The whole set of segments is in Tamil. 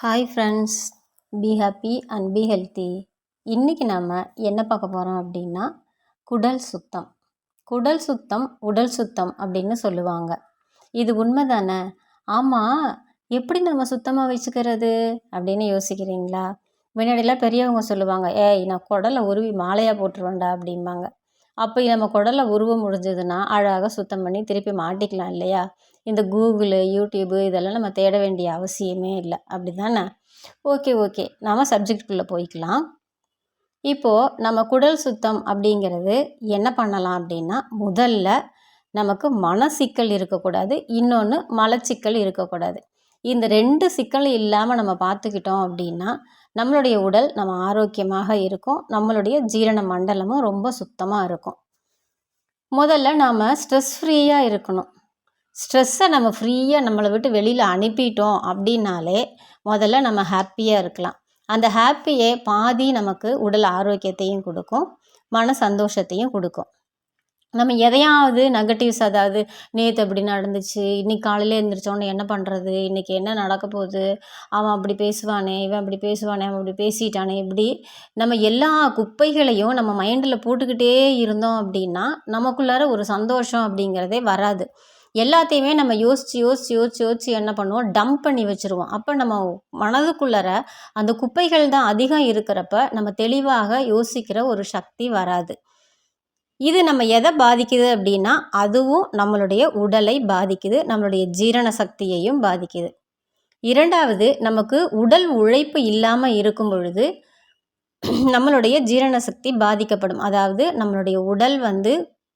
Hi friends be happy and be healthy இன்றைக்கி நம்ம என்ன பார்க்க போகிறோம் அப்படின்னா குடல் சுத்தம். குடல் சுத்தம் உடல் சுத்தம் அப்படின்னு சொல்லுவாங்க. இது உண்மை தானே ஆமாம் எப்படி நம்ம சுத்தமாக வச்சுக்கிறது அப்படின்னு யோசிக்கிறீங்களா? முன்னாடிலாம் பெரியவங்க சொல்லுவாங்க ஏய் நான் குடலை உருவி மாலையாக போட்டுருவேன்டா அப்படிம்பாங்க. அப்போ நம்ம குடலை உருவ முடிஞ்சதுன்னா அழகாக சுத்தம் பண்ணி திருப்பி மாட்டிக்கலாம் இல்லையா? இந்த கூகுளு யூடியூபு இதெல்லாம் நம்ம தேட வேண்டிய அவசியமே இல்லை. அப்படி தானே ஓகே ஓகே. நாம் சப்ஜெக்டுக்குள்ளே போய்க்கலாம். இப்போது நம்ம குடல் சுத்தம் அப்படிங்கிறது என்ன பண்ணலாம் அப்படின்னா முதல்ல நமக்கு மன சிக்கல் இருக்கக்கூடாது இன்னொன்று மலச்சிக்கல் இருக்கக்கூடாது. இந்த ரெண்டு சிக்கலும் இல்லாமல் நம்ம பார்த்துக்கிட்டோம் அப்படின்னா நம்மளுடைய உடல் நம்ம ஆரோக்கியமாக இருக்கும் நம்மளுடைய ஜீரண மண்டலமும் ரொம்ப சுத்தமாக இருக்கும். முதல்ல நாம் ஸ்ட்ரெஸ் ஃப்ரீயாக இருக்கணும். ஸ்ட்ரெஸ்ஸை நம்ம ஃப்ரீயாக நம்மளை விட்டு வெளியில் அனுப்பிட்டோம் அப்படின்னாலே முதல்ல நம்ம ஹாப்பியாக இருக்கலாம். அந்த ஹாப்பியே பாதி நமக்கு உடல் ஆரோக்கியத்தையும் கொடுக்கும் மன சந்தோஷத்தையும் கொடுக்கும். நம்ம எதையாவது நெகட்டிவ்ஸ் அதாவது நேற்று அப்படி நடந்துச்சு இன்னைக்கு காலையில் எழுந்திரிச்சோன்னே என்ன பண்ணுறது இன்றைக்கி என்ன நடக்க போகுது அவன் அப்படி பேசுவானே இவன் அப்படி பேசுவானே அவன் அப்படி பேசிட்டானே இப்படி நம்ம எல்லா குப்பைகளையும் நம்ம மைண்டில் போட்டுக்கிட்டே இருந்தோம் அப்படின்னா நமக்குள்ளார ஒரு சந்தோஷம் அப்படிங்கிறதே வராது. எல்லாத்தையுமே நம்ம யோசித்து யோசித்து யோசித்து யோசித்து என்ன பண்ணுவோம்? டம்ப் பண்ணி வச்சுருவோம். அப்போ நம்ம மனதுக்குள்ளற அந்த குப்பைகள் தான் அதிகம் இருக்கிறப்ப நம்ம தெளிவாக யோசிக்கிற ஒரு சக்தி வராது. இது நம்ம எதை பாதிக்குது அப்படின்னா அதுவும் நம்மளுடைய உடலை பாதிக்குது நம்மளுடைய ஜீரண சக்தியையும் பாதிக்குது. இரண்டாவது நமக்கு உடல் உழைப்பு இல்லாமல் இருக்கும் பொழுது நம்மளுடைய ஜீரண சக்தி பாதிக்கப்படும். அதாவது நம்மளுடைய உடல் வந்து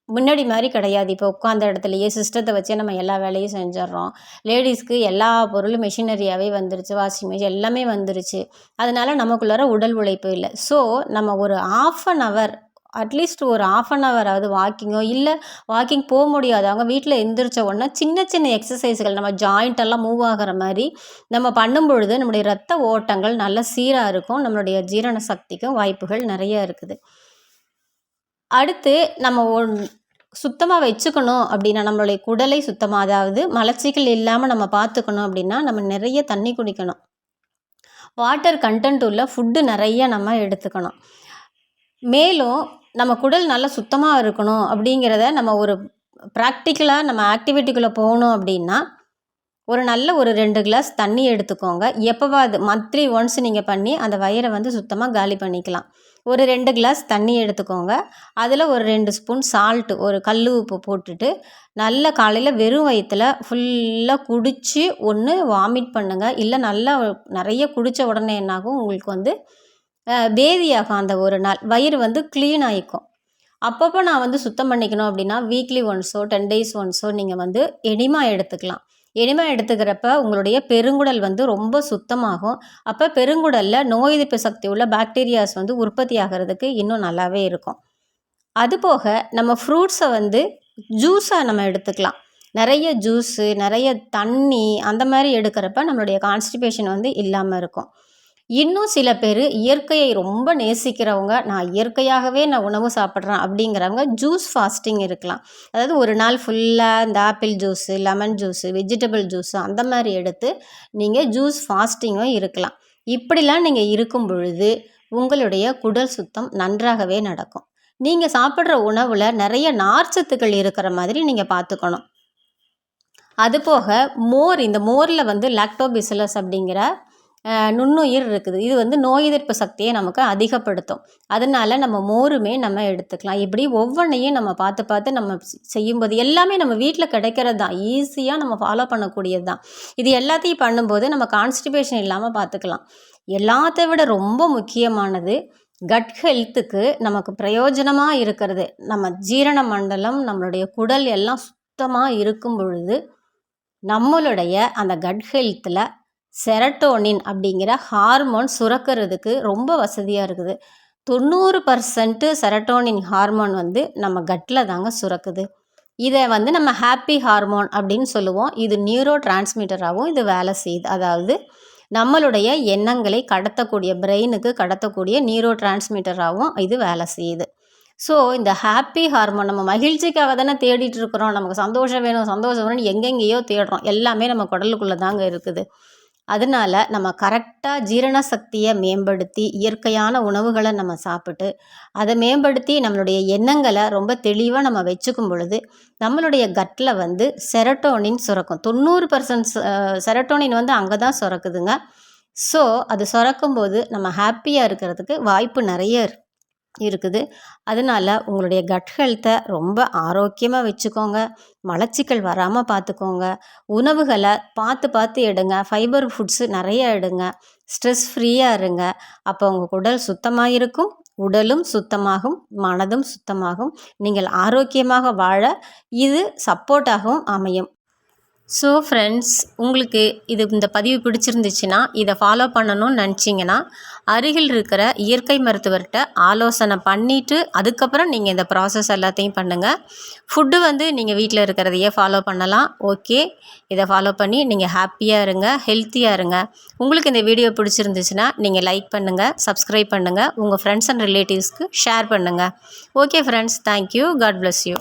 முன்னாடி மாதிரி கிடையாது. இப்போ உட்காந்த இடத்துலையே சிஸ்டத்தை வச்சே நம்ம எல்லா வேலையும் செஞ்சிடறோம் லேடிஸ்க்கு எல்லா பொருளும் மெஷினரியாகவே வந்துருச்சு. வாஷிங் மிஷின் எல்லாமே வந்துருச்சு. அதனால் நமக்குள்ளார உடல் உழைப்பு இல்லை. ஸோ நம்ம ஒரு half an hour at least ஒரு ஆஃப் அன் ஹவராவது வாக்கிங்கோ இல்லை வாக்கிங் போக முடியாதவங்க வீட்டில் எந்திரிச்ச உடனே சின்ன சின்ன எக்ஸசைஸ்கள் நம்ம ஜாயிண்ட் எல்லாம் மூவ் ஆகிற மாதிரி நம்ம பண்ணும் பொழுது நம்முடைய ரத்த ஓட்டங்கள் நல்ல சீராக இருக்கும். நம்மளுடைய ஜீரண சக்திக்கும் வாய்ப்புகள் நிறைய இருக்குது. அடுத்து நம்ம ஒன் சுத்தமாக வச்சுக்கணும் அப்படின்னா நம்மளுடைய குடலை சுத்தமாக அதாவது மலச்சிக்கல் இல்லாமல் நம்ம பார்த்துக்கணும் அப்படின்னா நம்ம நிறைய தண்ணி குடிக்கணும். வாட்டர் கண்டென்ட் உள்ள ஃபுட்டு நிறைய நம்ம எடுத்துக்கணும். மேலும் நம்ம குடல் நல்லா சுத்தமாக இருக்கணும் அப்படிங்கிறத நம்ம ஒரு ப்ராக்டிக்கலாக நம்ம ஆக்டிவிட்டிக்குள்ளே போகணும் அப்படின்னா ஒரு நல்ல ஒரு ரெண்டு கிளாஸ் தண்ணி எடுத்துக்கோங்க. எப்போவாது மந்த்லி ஒன்ஸ் நீங்கள் பண்ணி அந்த வயிறை வந்து சுத்தமாக காலி பண்ணிக்கலாம். ஒரு ரெண்டு கிளாஸ் தண்ணி எடுத்துக்கோங்க. அதில் ஒரு ரெண்டு ஸ்பூன் சால்ட்டு ஒரு கல் உப்பு போட்டுட்டு நல்ல காலையில் வெறும் வயிற்றில் ஃபுல்லாக குடித்து ஒன்று வாமிட் பண்ணுங்கள் இல்லை நல்லா நிறைய குடித்த உடனே என்னாகும்? உங்களுக்கு வந்து பேதியாகும். அந்த ஒரு நாள் வயிறு வந்து க்ளீன் ஆகிக்கும் அப்பப்போ நான் வந்து சுத்தம் பண்ணிக்கணும் அப்படின்னா வீக்லி ஒன்ஸோ டென் டேஸ் ஒன்ஸோ நீங்கள் வந்து எனிமா எடுத்துக்கலாம். எனிமா எடுத்துக்கிறப்ப உங்களுடைய பெருங்குடல் வந்து ரொம்ப சுத்தமாகும். அப்போ பெருங்குடலில் நோய் எதிர்ப்பு சக்தி உள்ள பாக்டீரியாஸ் வந்து உற்பத்தி ஆகிறதுக்கு இன்னும் நல்லாவே இருக்கும். அதுபோக நம்ம ஃப்ரூட்ஸை வந்து ஜூஸாக நம்ம எடுத்துக்கலாம். நிறைய ஜூஸு நிறைய தண்ணி அந்த மாதிரி எடுக்கிறப்ப நம்மளுடைய கான்ஸ்டிபேஷன் வந்து இல்லாமல் இருக்கும். இன்னும் சில பேர் இயற்கையை ரொம்ப நேசிக்கிறவங்க நான் இயற்கையாகவே நான் உணவு சாப்பிட்றேன் அப்படிங்கிறவங்க ஜூஸ் ஃபாஸ்டிங் இருக்கலாம். அதாவது ஒரு நாள் ஃபுல்லாக இந்த apple juice lemon juice vegetable juice அந்த மாதிரி எடுத்து நீங்கள் ஜூஸ் ஃபாஸ்டிங்கும் இருக்கலாம். இப்படிலாம் நீங்கள் இருக்கும் பொழுது உங்களுடைய குடல் சுத்தம் நன்றாகவே நடக்கும். நீங்கள் சாப்பிட்ற உணவில் நிறைய நார்ச்சத்துக்கள் இருக்கிற மாதிரி நீங்கள் பார்த்துக்கணும். அதுபோக மோர் இந்த மோரில் வந்து லாக்டோபிசிலஸ் அப்படிங்கிற நுண்ணுயிர் இருக்குது. இது வந்து நோய் எதிர்ப்பு சக்தியை நமக்கு அதிகப்படுத்தும். அதனால நம்ம மோருமே நம்ம எடுத்துக்கலாம். இப்படி ஒவ்வொன்றையும் நம்ம பார்த்து பார்த்து நம்ம செய்யும்போது எல்லாமே நம்ம வீட்டில் கிடைக்கிறது தான். ஈஸியாக நம்ம ஃபாலோ பண்ணக்கூடியது தான். இது எல்லாத்தையும் பண்ணும்போது நம்ம கான்ஸ்டிபேஷன் இல்லாமல் பார்த்துக்கலாம். எல்லாத்த விட ரொம்ப முக்கியமானது கட் ஹெல்த்துக்கு நமக்கு பிரயோஜனமாக இருக்கிறது. நம்ம ஜீரண மண்டலம் நம்மளுடைய குடல் எல்லாம் சுத்தமாக இருக்கும் பொழுது நம்மளுடைய அந்த கட் ஹெல்த்தில் செரட்டோனின் அப்படிங்கிற ஹார்மோன் சுரக்கிறதுக்கு ரொம்ப வசதியாக இருக்குது. தொண்ணூறு பர்சன்ட்டு செரட்டோனின் ஹார்மோன் வந்து நம்ம கட்டில் தாங்க சுரக்குது. இதை வந்து நம்ம ஹாப்பி ஹார்மோன் அப்படின்னு சொல்லுவோம். இது நியூரோ டிரான்ஸ்மிட்டராகவும் இது வேலை செய்யுது. அதாவது நம்மளுடைய எண்ணங்களை கடத்தக்கூடிய பிரெயினுக்கு கடத்தக்கூடிய நியூரோ டிரான்ஸ்மிட்டராகவும் இது வேலை செய்யுது. ஸோ இந்த ஹாப்பி ஹார்மோன் நம்ம மகிழ்ச்சிக்காக தானே தேடிட்டு இருக்கிறோம். நமக்கு சந்தோஷம் வேணும் சந்தோஷம் வேணும்னு எங்கெங்கேயோ தேடுறோம். எல்லாமே நம்ம குடலுக்குள்ளே தாங்க இருக்குது. அதனால நம்ம கரெக்டாக ஜீரண சக்தியை மேம்படுத்தி இயற்கையான உணவுகளை நம்ம சாப்பிட்டு அதை மேம்படுத்தி நம்மளுடைய எண்ணங்களை ரொம்ப தெளிவாக நம்ம வச்சுக்கும் பொழுது நம்மளுடைய கட்டில் வந்து செரட்டோனின் சுரக்கும். தொண்ணூறு பர்சன்ட் செரட்டோனின் வந்து அங்கே தான் சுரக்குதுங்க. ஸோ அது சுரக்கும்போது நம்ம ஹாப்பியாக இருக்கிறதுக்கு வாய்ப்பு நிறைய இருக்குது இருக்குது. அதனால் உங்களுடைய கட் ஹெல்த்தை ரொம்ப ஆரோக்கியமாக வச்சுக்கோங்க. மலச்சிக்கல் வராமல் பார்த்துக்கோங்க உணவுகளை பார்த்து பார்த்து எடுங்க. ஃபைபர் ஃபுட்ஸு நிறைய எடுங்க. ஸ்ட்ரெஸ் ஃப்ரீயாக இருங்க. அப்போ உங்கள் உடல் சுத்தமாக இருக்கும். உடலும் சுத்தமாகும். மனதும் சுத்தமாகும். நீங்கள் ஆரோக்கியமாக வாழ இது சப்போர்ட்டாகவும் அமையும். ஸோ ஃப்ரெண்ட்ஸ் உங்களுக்கு இது இந்த பதிவு பிடிச்சிருந்துச்சுன்னா இதை ஃபாலோ பண்ணணும்னு நினச்சிங்கன்னா அருகில் இருக்கிற இயற்கை மருத்துவர்கிட்ட ஆலோசனை பண்ணிவிட்டு அதுக்கப்புறம் நீங்கள் இந்த ப்ராசஸ் எல்லாத்தையும் பண்ணுங்கள் ஃபுட்டு வந்து நீங்கள் வீட்டில் இருக்கிறதையே ஃபாலோ பண்ணலாம். ஓகே இதை ஃபாலோ பண்ணி நீங்கள் ஹாப்பியாக இருங்க ஹெல்த்தியாக இருங்க. உங்களுக்கு இந்த வீடியோ பிடிச்சிருந்துச்சுன்னா நீங்கள் லைக் பண்ணுங்கள் சப்ஸ்கிரைப் பண்ணுங்கள் உங்கள் ஃப்ரெண்ட்ஸ் அண்ட் ரிலேட்டிவ்ஸ்க்கு ஷேர் பண்ணுங்கள் okay friends thank you God bless you